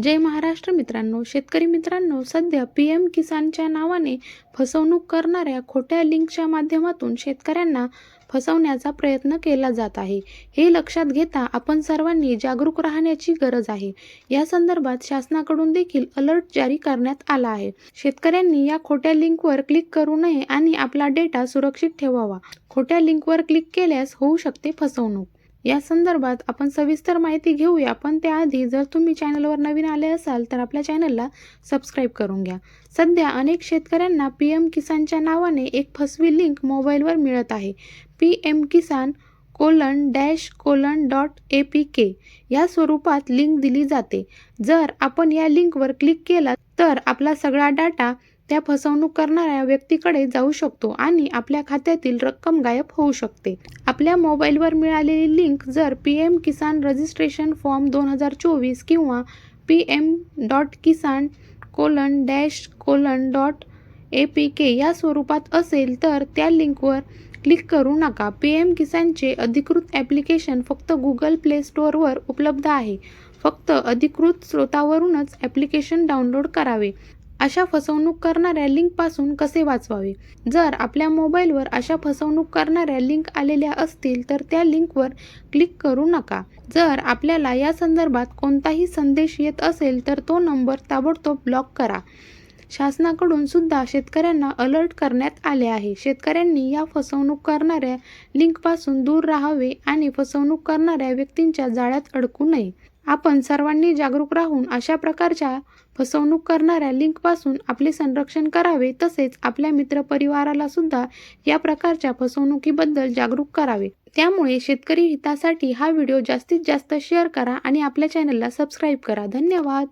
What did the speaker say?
जय महाराष्ट्र मित्रांनो. शेतकरी मित्रांनो सध्या पी एम किसानच्या नावाने फसवणूक करणाऱ्या खोट्या लिंकच्या माध्यमातून शेतकऱ्यांना फसवण्याचा प्रयत्न केला जात आहे. हे लक्षात घेता आपण सर्वांनी जागरूक राहण्याची गरज आहे. या संदर्भात शासनाकडून देखील अलर्ट जारी करण्यात आला आहे. शेतकऱ्यांनी या खोट्या लिंकवर क्लिक करू नये आणि आपला डेटा सुरक्षित ठेवावा. खोट्या लिंकवर क्लिक केल्यास होऊ शकते फसवणूक. या संदर्भात आपण सविस्तर माहिती घेऊया पण त्याआधी जर तुम्ही चॅनलवर नवीन आले असाल तर आपल्या चॅनलला सबस्क्राईब करून घ्या. सध्या अनेक शेतकऱ्यांना पी एम किसानच्या नावाने एक फसवी लिंक मोबाईलवर मिळत आहे. P M Kisan colon dash colon dot A P K या स्वरूपात लिंक दिली जाते. जर आपण या लिंकवर क्लिक केला तर आपला सगळा डाटा त्या फसवणूक करणाऱ्या व्यक्तीकडे जाऊ शकतो आणि आपल्या खात्यातील रक्कम गायब होऊ शकते. आपल्या मोबाईलवर मिळालेली लिंक जर P M Kisan registration form दोन हजार चोवीस किंवा P M dot Kisan colon dash colon dot A P K या स्वरूपात असेल तर त्या लिंकवर क्लिक करू नका. पी एम किसानचे अधिकृत ॲप्लिकेशन फक्त गुगल प्ले स्टोअरवर उपलब्ध आहे. फक्त अधिकृत स्रोतावरूनच ॲप्लिकेशन डाउनलोड करावे. अशा फसवणूक करणाऱ्या लिंकपासून कसे वाचवावे? जर आपल्या मोबाईलवर अशा फसवणूक करणाऱ्या लिंक आलेल्या असतील तर त्या लिंकवर क्लिक करू नका. जर आपल्याला या संदर्भात कोणताही संदेश येत असेल तर तो नंबर ताबडतोब ब्लॉक करा. शासनाकडून सुद्धा शेतकऱ्यांना अलर्ट करण्यात आले आहे. शेतकऱ्यांनी या फसवणूक करणाऱ्या लिंकपासून दूर राहावे आणि फसवणूक करणाऱ्या व्यक्तींच्या जाळ्यात अडकू नये. आपण सर्वांनी जागरूक राहून अशा प्रकारच्या फसवणूक करणाऱ्या लिंकपासून आपले संरक्षण करावे तसेच आपल्या मित्रपरिवाराला सुद्धा या प्रकारच्या फसवणुकीबद्दल जागरूक करावे. त्यामुळे शेतकरी हितासाठी हा व्हिडिओ जास्तीत जास्त शेअर करा आणि आपल्या चॅनलला सबस्क्राईब करा. धन्यवाद!